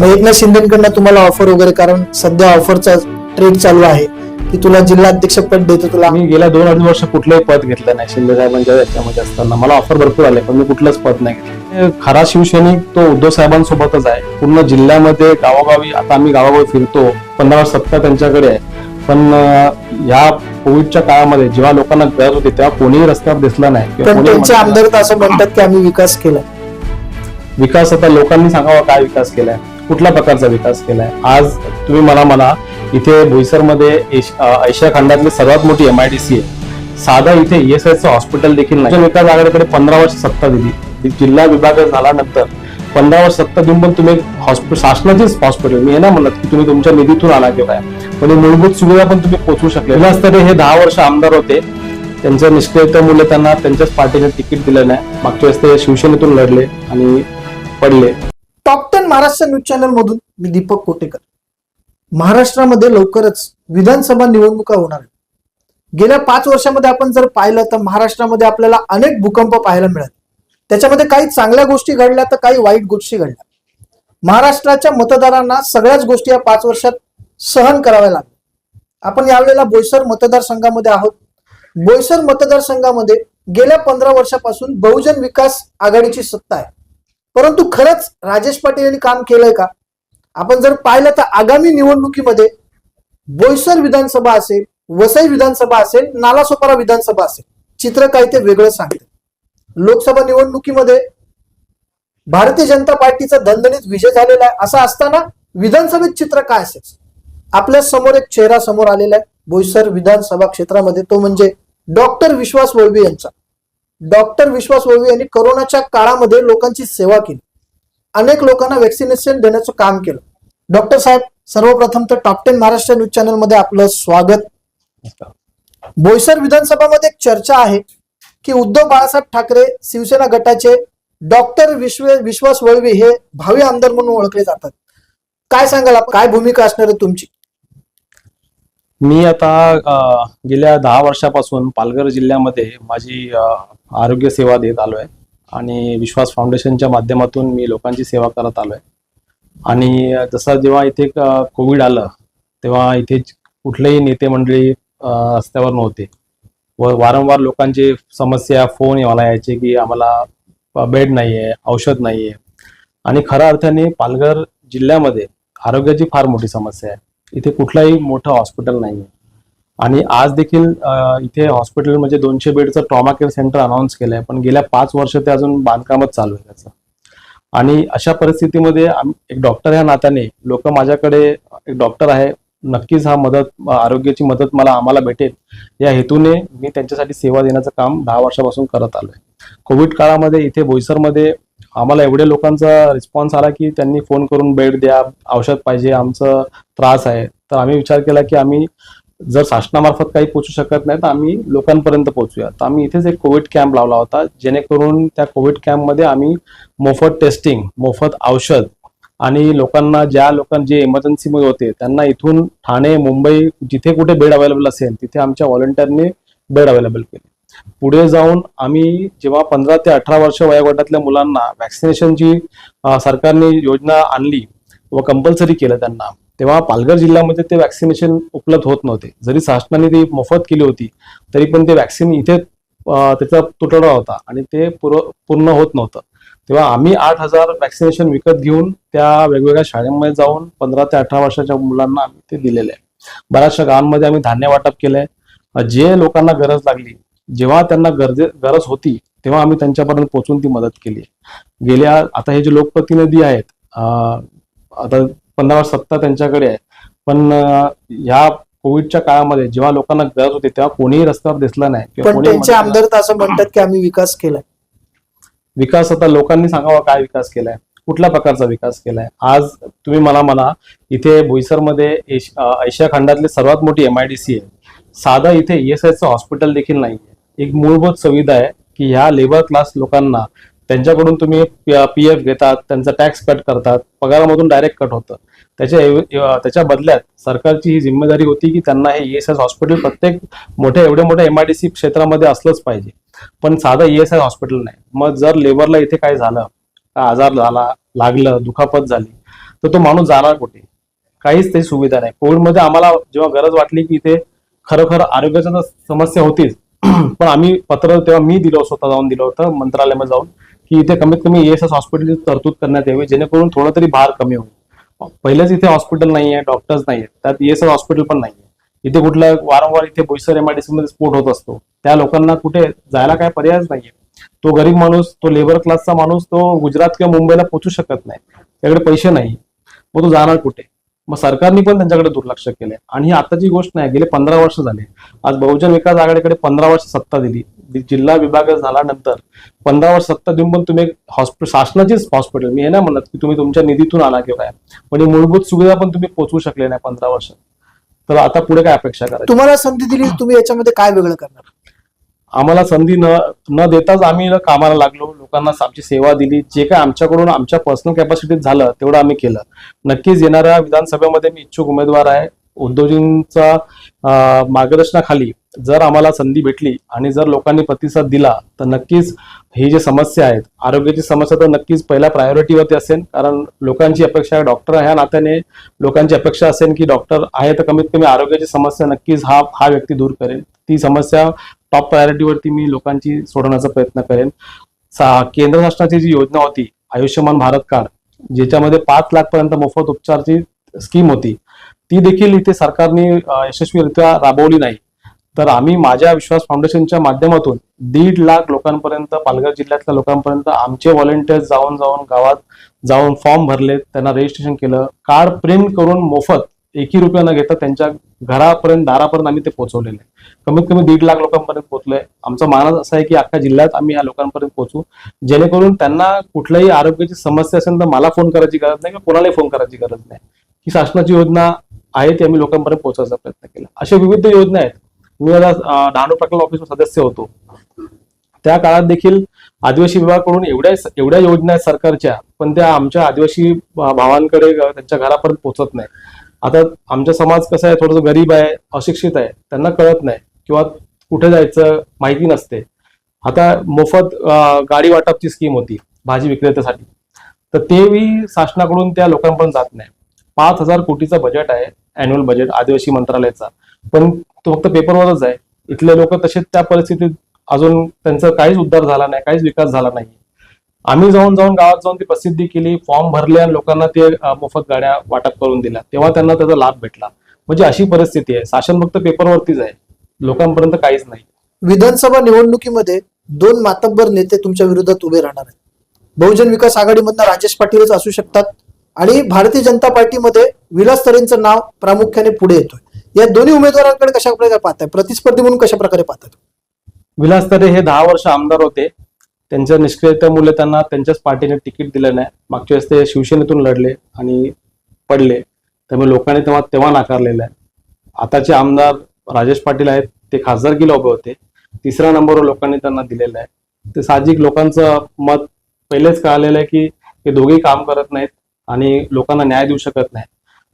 मग एकनाथ शिंदेकडनं तुम्हाला ऑफर वगैरे कारण सध्या ऑफरचा ट्रेड चालू आहे. की तुला जिल्हा अध्यक्ष पद देतो तुला. मी गेल्या दोन अडीच वर्ष कुठलंही पद घेतलं नाही शिंदे साहेबांच्या याच्यामध्ये असताना. मला ऑफर भरपूर आले पण मी कुठलंच पद नाही घेतलं. खरा शिवसैनिक तो उद्धव साहेबांसोबतच आहे. पूर्ण जिल्ह्यामध्ये गावोगावी आता आम्ही गावागावी फिरतो. पंधरा सत्ता त्यांच्याकडे आहे. पण ह्या कोविडच्या काळामध्ये जेव्हा लोकांना गरज होती तेव्हा कोणीही रस्त्यावर दिसला नाही. पण त्यांचे आमदार तर असं म्हणतात की आम्ही विकास केला. विकास आता लोकांनी सांगावा काय विकास केलाय. कुठल्या प्रकारचा विकास केलाय? आज तुम्ही मला म्हणा इथे भुईसरमध्ये एश- आशिया खंडातली सर्वात मोठी एम आय टी सी आहे. साधा इथे ईएसआयचं हॉस्पिटल देखील नाही. विकास आघाडीकडे पंधरा वर्ष सत्ता दिली. जिल्हा विभाग झाल्यानंतर पंधरा वर्ष सत्ता देऊन पण तुम्ही हॉस्पिटल शासनाचेच हॉस्पिटल मी हे ना म्हणत की तुम्ही तुमच्या निधीतून आणा किंवा काय. मूलभूत सुविधा पण तुम्ही पोहोचवू शकले. तरी हे दहा वर्ष आमदार होते. त्यांच्या निष्क्रियतेमुळे त्यांना त्यांच्याच पार्टीने तिकीट दिलं नाही. मागच्या वेळेस ते शिवसेनेतून लढले आणि पडले. Top ten Maharashtra news channel मधून मी दीपक कोटेकर. महाराष्ट्रामध्ये लवकरच विधानसभा निवडणुका होणार आहेत. गेल्या पाच वर्षामध्ये आपण जर पाहिलं तर महाराष्ट्रामध्ये आपल्याला अनेक भूकंप पाहायला मिळाले. त्याच्यामध्ये काही चांगल्या गोष्टी घडल्या तर काही वाईट गोष्टी घडल्या. महाराष्ट्राच्या मतदारांना सगळ्याच गोष्टी या पाच वर्षात सहन कराव्या लागल्या. आपण यावेळेला बोईसर मतदारसंघामध्ये आहोत. बोईसर मतदारसंघामध्ये गेल्या पंधरा वर्षापासून बहुजन विकास आघाडीची सत्ता आहे. परंतु खरंच राजेश पाटील यांनी काम केलंय का? आपण जर पाहिलं तर आगामी निवडणुकीमध्ये बोईसर विधानसभा असेल वसई विधानसभा असेल नालासोपारा विधानसभा असेल चित्र काही ते वेगळं सांगते. लोकसभा निवडणुकीमध्ये भारतीय जनता पार्टीचा दणदणीत विजय झालेला आहे. असं असताना विधानसभेत चित्र काय असेल? आपल्यासमोर एक चेहरा समोर आलेला आहे. बोईसर विधानसभा क्षेत्रामध्ये तो म्हणजे डॉक्टर विश्वास वळवी यांचा. डॉक्टर विश्वास वळवी यांनी कोरोनाच्या काळामध्ये लोकांची सेवा केली. अनेक लोकांना वॅक्सिनेशन देण्याचं काम केलं. डॉक्टर साहेब सर्वप्रथम तर टॉप टेन महाराष्ट्र न्यूज चॅनलमध्ये आपलं स्वागत. बोईसर विधानसभामध्ये एक चर्चा आहे की उद्धव बाळासाहेब ठाकरे शिवसेना गटाचे डॉक्टर विश्व विश्वास वळवी हे भावी आमदार म्हणून ओळखले जातात. काय सांगाल आपण? काय भूमिका असणार आहे तुमची? मी आता गेल्या दहा वर्षापासून पालघर जिल्ह्यामध्ये माझी आरोग्य सेवा देत आहे आणि विश्वास फाउंडेशनच्या माध्यमातून मी लोकांची सेवा करत आलो आहे आणि जसं जेव्हा इथे कोविड आलं तेव्हा इथे कुठलेही नेते मंडळी रस्त्यावर नव्हते. व वारंवार लोकांची समस्या फोन मला यायचे की आम्हाला बेड नाही आहे औषध नाही आहे आणि खऱ्या अर्थाने पालघर जिल्ह्यामध्ये आरोग्याची फार मोठी समस्या आहे. इथे कुठलाही मोठं हॉस्पिटल नाही आहे आणि आज देखील इथे हॉस्पिटल म्हणजे दोनशे बेडचं ट्रॉमा केअर सेंटर अनाऊन्स केलंय पण गेल्या पाच वर्ष ते अजून बांधकामच चालू आहे त्याचं. आणि अशा परिस्थितीमध्ये एक डॉक्टर या नात्याने लोक माझ्याकडे एक डॉक्टर आहे नक्कीच हा मदत आरोग्याची मदत मला आम्हाला भेटेल. या हेतूने मी त्यांच्यासाठी सेवा देण्याचं काम दहा वर्षापासून करत आलोय. कोविड काळामध्ये इथे बोईसरमध्ये आम्हाला एवढ्या लोकांचा रिस्पॉन्स आला की त्यांनी फोन करून बेड द्या औषध पाहिजे आमचं त्रास आहे. तर आम्ही विचार केला की आम्ही जर शासनामार्फत काही पोचू शकत नाही तर आम्ही लोकांपर्यंत पोहोचूया तर आम्ही इथेच एक कोविड कॅम्प लावला होता जेणेकरून त्या कोविड कॅम्पमध्ये आम्ही मोफत टेस्टिंग मोफत औषध आणि लोकांना ज्या लोकांना जे इमर्जन्सीमध्ये होते त्यांना इथून ठाणे मुंबई जिथे कुठे बेड अवेलेबल असेल तिथे आमच्या व्हॉलंटियरने बेड अवेलेबल केले. पुढे जाऊन आम्ही जेव्हा पंधरा ते अठरा वर्ष वयोगटातल्या मुलांना व्हॅक्सिनेशनची सरकारने योजना आणली व कंपल्सरी केलं त्यांना तेव्हा पालघर जिल्ह्यामध्ये ते वॅक्सिनेशन उपलब्ध होत नव्हते. जरी शासनाने ती मोफत केली होती तरी पण ते वॅक्सिन इथे त्याचा तुटवडा होता आणि ते पूर्ण होत नव्हतं. तेव्हा आम्ही आठ हजार वॅक्सिनेशन विकत घेऊन त्या वेगवेगळ्या शाळेमध्ये जाऊन पंधरा ते अठरा वर्षाच्या मुलांना आम्ही ते दिलेले आहे. बऱ्याचशा गावांमध्ये आम्ही धान्य वाटप केलंय. जे लोकांना गरज लागली जेव्हा त्यांना गरजे गरज होती तेव्हा आम्ही त्यांच्यापर्यंत पोहोचून ती मदत केली गेल्या आता हे जे लोकप्रतिनिधी आहेत आता पंधरा वर्ष सत्ता त्यांच्याकडे आहे. पण ह्या कोविडच्या काळामध्ये जेव्हा लोकांना गरज होती तेव्हा कोणीही रस्त्यावर दिसला नाही. पण त्यांचे आमदार तर असं म्हणतात की आम्ही विकास केलाय. विकास आता लोकांनी सांगावा काय विकास केलाय. कुठल्या प्रकारचा विकास केलाय? आज तुम्ही मला म्हणा इथे अं, आशिया खंडातली सर्वात मोठी एमआयडीसी आहे. साधा इथे ईएसआयचं हॉस्पिटल देखील नाही एक मूलभूत सुविधा आहे की ह्या लेबर क्लास लोकांना त्यांच्याकडून तुम्ही पी एफ घेतात त्यांचा टॅक्स कट करतात पगारामधून डायरेक्ट कट होतं. त्याच्या त्याच्या बदल्यात सरकारची ही जिम्मेदारी होती की त्यांना हे ईएसआय हॉस्पिटल प्रत्येक मोठ्या एवढ्या मोठ्या एमआयडीसी क्षेत्रामध्ये असलंच पाहिजे. पण साधं ईएसआय हॉस्पिटल नाही. मग जर लेबरला इथे काय झालं का आजार झाला लागलं दुखापत झाली तर तो माणूस जाणार कुठे? काहीच ते सुविधा नाही. कोविडमध्ये आम्हाला जेव्हा गरज वाटली की इथे खरोखर आरोग्याच्या समस्या होतीच. पण आम्ही पत्र तेव्हा मी दिलं स्वतः जाऊन दिलं होतं मंत्रालयामध्ये जाऊन. की इथे कमीत कमी एस एस हॉस्पिटलची तरतूद करण्यात यावी जेणेकरून थोडं तरी भार कमी होईल. पहिलेच इथे हॉस्पिटल नाही आहे डॉक्टर्स नाही आहेत त्यात एस एस हॉस्पिटल पण नाही आहे इथे कुठलं वारंवार इथे बोईसर एमआयडीसी मध्ये स्फोट होत असतो. त्या लोकांना कुठे जायला काय पर्यायच नाहीये. तो गरीब माणूस तो लेबर क्लासचा माणूस तो गुजरात किंवा मुंबईला पोहोचू शकत नाही. त्याकडे पैसे नाही मग तो जाणार कुठे? मग सरकारने पण त्यांच्याकडे दुर्लक्ष केलंय. आणि ही आताची गोष्ट नाही गेले पंधरा वर्ष झाले. आज बहुजन विकास आघाडीकडे पंधरा वर्ष सत्ता दिली. जिल्हा विभाग झाल्यानंतर पंधरा वर्ष सत्ता देऊन पण तुम्ही हॉस्पिटल शासनाचीच हॉस्पिटल मी हे नाही म्हणत की तुम्ही तुमच्या निधीतून आला किंवा काय. पण मूलभूत सुविधा पण तुम्ही पोचवू शकले नाही पंधरा वर्ष. तर आता पुढे काय अपेक्षा करा तुम्हाला संधी दिली तुम्ही याच्यामध्ये काय वेगळं करणार? आम्हाला संधी न न देताच आम्ही कामाला लागलो. लोकांना आमची सेवा दिली. जे काय आमच्याकडून आमच्या पर्सनल कॅपॅसिटीत झालं तेवढं आम्ही केलं. नक्कीच येणाऱ्या विधानसभेमध्ये मी इच्छुक उमेदवार आहे. उद्योजींचा मार्गदर्शनाखाली जर आम्हाला संधी भेटली आणि जर लोकांनी प्रतिसाद दिला तर नक्कीच ही जी समस्या आहेत आरोग्याची समस्या तर नक्कीच पहिल्या प्रायोरिटीवरती असेल. कारण लोकांची अपेक्षा आहे डॉक्टर ह्या नात्याने लोकांची अपेक्षा असेल की डॉक्टर आहे तर कमीत कमी आरोग्याची समस्या नक्कीच हा हा व्यक्ती दूर करेल. ती समस्या टॉप प्रायोरिटीवरती मी लोकांची सोडवण्याचा प्रयत्न करेन. सा- केंद्र शासनाची जी योजना होती आयुष्यमान भारत कार्ड ज्याच्यामध्ये पाच लाखपर्यंत मोफत उपचारची स्कीम होती ती देखील इथे सरकारने यशस्वीरित्या राबवली नाही. तर आम्ही माझ्या विश्वास फाउंडेशनच्या माध्यमातून दीड लाख लोकांपर्यंत पालघर जिल्ह्यातल्या लोकांपर्यंत आमचे व्हॉलेंटियर्स जाऊन जाऊन गावात जाऊन फॉर्म भरले त्यांना रजिस्ट्रेशन केलं. कार्ड प्रिंट करून मोफत एकही रुपया न घेता त्यांच्या घरापर्यंत दारापर्यंत आम्ही ते पोहोचवलेले कमीत कमी दीड लाख लोकांपर्यंत पोहोचलोय आमचा मानस असा आहे की अख्ख्या जिल्ह्यात आम्ही या लोकांपर्यंत पोहोचू. जेणेकरून त्यांना कुठल्याही आरोग्याची समस्या असेल तर मला फोन करायची गरज नाही किंवा कोणालाही फोन करायची गरज नाही. ही शासनाची योजना आहे ती आम्ही लोकांपर्यंत पोहोचायचा प्रयत्न केला. अशा विविध योजना आहेत. मी आता डहाणू प्रकल्प ऑफिस सदस्य होतो. त्या काळात देखील आदिवासी विभागाकडून एवढ्या एवढ्या योजना आहेत सरकारच्या पण त्या आमच्या आदिवासी भावांकडे त्यांच्या घरापर्यंत पोहोचत नाही. आता आमचा समाज कसा आहे थोडंसं गरीब आहे अशिक्षित आहे त्यांना कळत नाही किंवा कुठे जायचं माहिती नसते. आता मोफत गाडी वाटपची स्कीम होती भाजी विक्रेत्यासाठी. तर तेही शासनाकडून त्या लोकांपर्यंत जात नाही. पाच हजार कोटीचा बजेट आहे अॅन्युअल बजेट आदिवासी मंत्रालयाचा. पण तो फक्त पेपरवरच आहे. इथले लोक तसेच त्या परिस्थितीत अजून त्यांचा काहीच उद्धार झाला नाही काहीच विकास झाला नाही. आम्ही जाऊन जाऊन गावात जाऊन ती प्रसिद्धी केली फॉर्म भरले आणि लोकांना ते मोफत गाड्या वाटप करून दिल्या. तेव्हा त्यांना त्याचा लाभ भेटला. म्हणजे अशी परिस्थिती आहे. शासन फक्त पेपरवरतीच आहे. लोकांपर्यंत काहीच नाही. विधानसभा निवडणुकीमध्ये दोन मातब्बर नेते तुमच्या विरोधात उभे राहणार आहेत. बहुजन विकास आघाडीमधनं राजेश पाटीलच असू शकतात आणि भारतीय जनता पार्टीमध्ये विलास तरेंचं नाव प्रामुख्याने पुढे येतोय. या दोन्ही उमेदवारांकडे कशा प्रकारे पाहताय? प्रतिस्पर्धी म्हणून कशा प्रकारे पाहतात विलास तरे हे दहा वर्ष आमदार होते. त्यांच्या निष्क्रियतेमुळे त्यांना त्यांच्याच पार्टीने तिकीट दिलं नाही. मागच्या वेळेस ते शिवसेनेतून लढले आणि पडले. त्यामुळे लोकांनी तेव्हा तेव्हा नाकारलेलं आहे. आताचे आमदार राजेश पाटील आहेत. ते खासदारकीला उभे होते. तिसऱ्या नंबरवर लोकांनी त्यांना दिलेलं आहे. ते साहजिक लोकांचं मत पहिलेच कळालेलं आहे की हे दोघेही काम करत नाहीत आणि लोकांना न्याय देऊ शकत नाही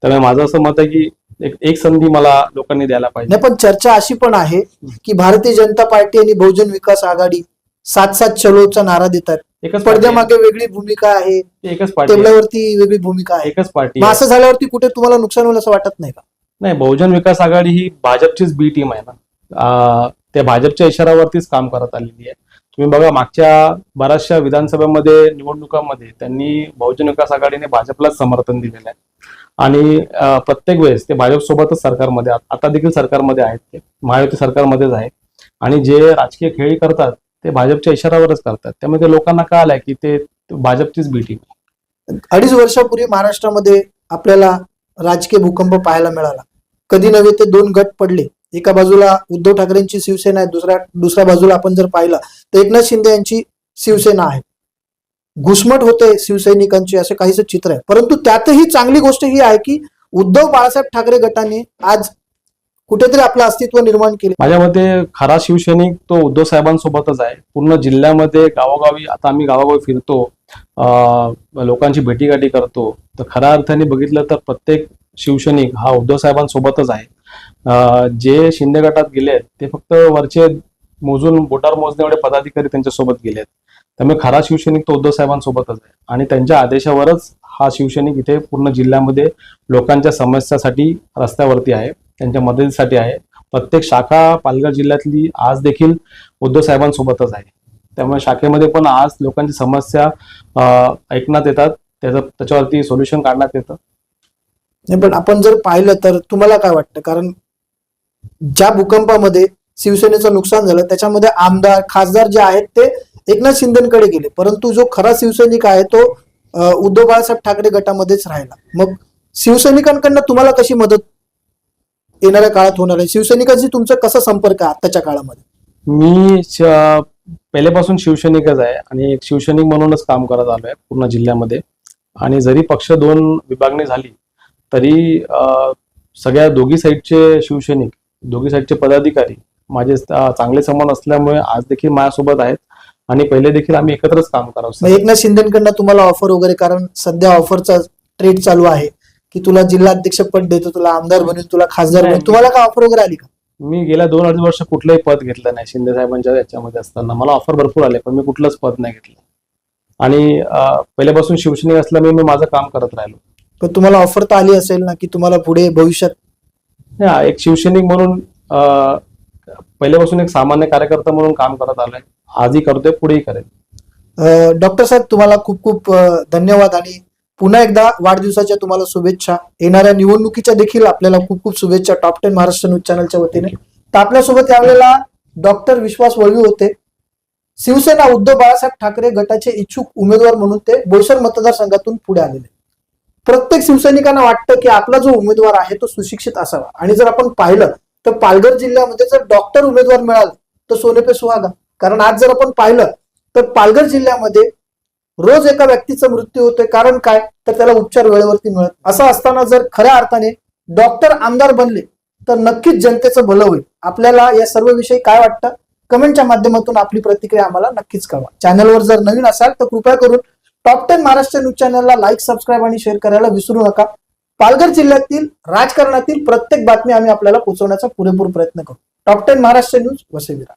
त्यामुळे माझं असं मत आहे की एक एक संधी मला लोकांनी द्यायला पाहिजे. नाही पण चर्चा अशी पण आहे की भारतीय जनता पार्टी आणि बहुजन विकास आघाडी सात सात चलोचा नारा देतात. एकच आहे. पडद्यामागे वेगळी भूमिका आहे. एकच पार्टी आहे. टेबलावरती वेगळी भूमिका आहे. एकच पार्टी मग आहे. असं झाल्यावरती कुठे तुम्हाला नुकसान होईल असं वाटत नाही का? नाही बहुजन विकास आघाडी ही भाजपचीच बी टीम आहे ना. त्या भाजपच्या इशाऱ्यावरतीच काम करत आलेली आहे. तुम्ही बघा मागच्या बऱ्याचशा विधानसभेमध्ये निवडणुकांमध्ये त्यांनी बहुजन विकास आघाडीने भाजपलाच समर्थन दिलेलं आहे. आणि प्रत्येक वेळेस ते भाजपसोबतच सरकारमध्ये आता देखील सरकारमध्ये आहेत ते महायुती सरकारमध्येच आहे आणि जे राजकीय खेळी करतात ते भाजपच्या इशाऱ्यावरच करतात. त्यामुळे ते लोकांना कळालंय की ते भाजपचीच बी अडीच वर्षापूर्वी महाराष्ट्रामध्ये आपल्याला राजकीय भूकंप पाहायला मिळाला. कधी नव्हे ते दोन गट पडले. एका बाजूला उद्धव ठाकरेंची शिवसेना आहे दुसऱ्या दुसऱ्या बाजूला आपण जर पाहिलं तर एकनाथ शिंदे यांची शिवसेना आहे. घुसमट होते शिवसैनिकांची असे काहीच चित्र आहे. परंतु त्यातही चांगली गोष्ट ही आहे की उद्धव बाळासाहेब ठाकरे गटाने आज कुठेतरी आपलं अस्तित्व निर्माण केले. माझ्या मते खरा शिवसैनिक तो उद्धव साहेबांसोबतच आहे. पूर्ण जिल्ह्यामध्ये गावोगावी आता आम्ही गावोगावी फिरतो लोकांची भेटीगाठी करतो. तर खऱ्या अर्थाने बघितलं तर प्रत्येक शिवसैनिक हा उद्धव साहेबांसोबतच आहे. जे शिंदे गटात गेले ते फक्त वरचे मोजून बोटार मोजणे एवढे पदाधिकारी त्यांच्यासोबत गेले आहेत. त्यामुळे खरा शिवसैनिक तो उद्धव साहेबांसोबतच आहे. आणि त्यांच्या आदेशावरच हा शिवसैनिक इथे पूर्ण जिल्ह्यामध्ये लोकांच्या समस्यासाठी रस्त्यावरती आहे त्यांच्या मदतीसाठी आहे. प्रत्येक शाखा पालघर जिल्ह्यातली आज देखील उद्धव साहेबांसोबतच आहे. त्यामुळे शाखेमध्ये पण आज लोकांची समस्या ऐकण्यात येतात. त्याचं त्याच्यावरती सोल्युशन काढण्यात येतं. नाही पण आपण जर पाहिलं तर तुम्हाला काय वाटतं? कारण ज्या भूकंपामध्ये शिवसेनेचं नुकसान झालं त्याच्यामध्ये आमदार खासदार जे आहेत ते एकनाथ शिंदेकडे गेले. परंतु जो खरा शिवसैनिक आहे तो उद्धव बाळासाहेब ठाकरे गटामध्येच राहिला. मग शिवसैनिकांकडनं तुम्हाला कशी मदत येणाऱ्या काळात होणार आहे? शिवसैनिकांशी तुमचा कसा संपर्क आहे आताच्या काळामध्ये? मी पहिलेपासून पहिल्यापासून शिवसैनिकच आहे आणि एक शिवसैनिक म्हणूनच काम करत आलोय पूर्ण जिल्ह्यामध्ये. आणि जरी पक्ष दोन विभागणी झाली तरी सगळ्या दोघी साईडचे शिवसैनिक दोघी साईडचे पदाधिकारी माझे चांगले संबंध असल्यामुळे आज देखील माझ्यासोबत आहेत. आणि पहिले देखील आम्ही एकत्रच काम करावं एकनाथ शिंदेकडनं तुम्हाला ऑफर वगैरे कारण सध्या ऑफरचा ट्रेड चालू आहे की तुला जिल्हाध्यक्ष पद देतो तुला आमदार बनवून तुला खासदार बनवून. तुम्हाला काय ऑफर वगैरे आली का? मी गेल्या दोन अडीच वर्ष कुठलंही पद घेतलं नाही शिंदे साहेबांच्या याच्यामध्ये असताना. मला ऑफर भरपूर आले पण मी कुठलंच पद नाही घेतलं. आणि पहिल्यापासून शिवसैनिक असल्यामुळे मी माझं काम करत राहिलो. पण तुम्हाला ऑफर तर आली असेल ना की तुम्हाला पुढे भविष्यात? हा एक शिवसैनिक म्हणून अं, पहिल्यापासून एक सामान्य कार्यकर्ता म्हणून काम करत आलोय. आजही करतोय पुढेही करेल. डॉक्टर साहेब तुम्हाला खूप खूप अ, धन्यवाद आणि पुन्हा एकदा वाढदिवसाच्या तुम्हाला शुभेच्छा. येणाऱ्या निवडणुकीच्या देखील आपल्याला खूप खूप शुभेच्छा. टॉप टेन महाराष्ट्र न्यूज चॅनलच्या वतीने. तर आपल्यासोबत यावेळेला डॉक्टर विश्वास वळवी होते. शिवसेना उद्धव बाळासाहेब ठाकरे गटाचे इच्छुक उमेदवार म्हणून ते बोईसर मतदारसंघातून पुढे आलेले. प्रत्येक शिवसैनिकांना वाटतं की आपला जो उमेदवार आहे तो सुशिक्षित असावा. आणि जर आपण पाहिलं तर पालघर जिल्ह्यामध्ये जर डॉक्टर उमेदवार मिळाला तर सोने पे सुहागा. कारण आज जर आपण पाहिलं तर पालघर जिल्ह्यामध्ये रोज एका व्यक्तीचा मृत्यू होतोय. कारण काय? तर त्याला उपचार वेळेवरती मिळत असं असताना जर खऱ्या अर्थाने डॉक्टर आमदार बनले तर नक्कीच जनतेचं भलं होईल. आपल्याला या सर्व विषयी काय वाटतं? कमेंटच्या माध्यमातून आपली प्रतिक्रिया आम्हाला नक्कीच कळवा. चॅनलवर जर नवीन असाल तर कृपया करून टॉप टेन महाराष्ट्र न्यूज चॅनलला लाईक सबस्क्राईब आणि शेअर करायला विसरू नका. पालघर जिल्ह्यातील राजकारणातील प्रत्येक बातमी आम्ही आपल्याला पोहोचवण्याचा पुरेपूर प्रयत्न करू. Top ten Maharashtra news वसेविरा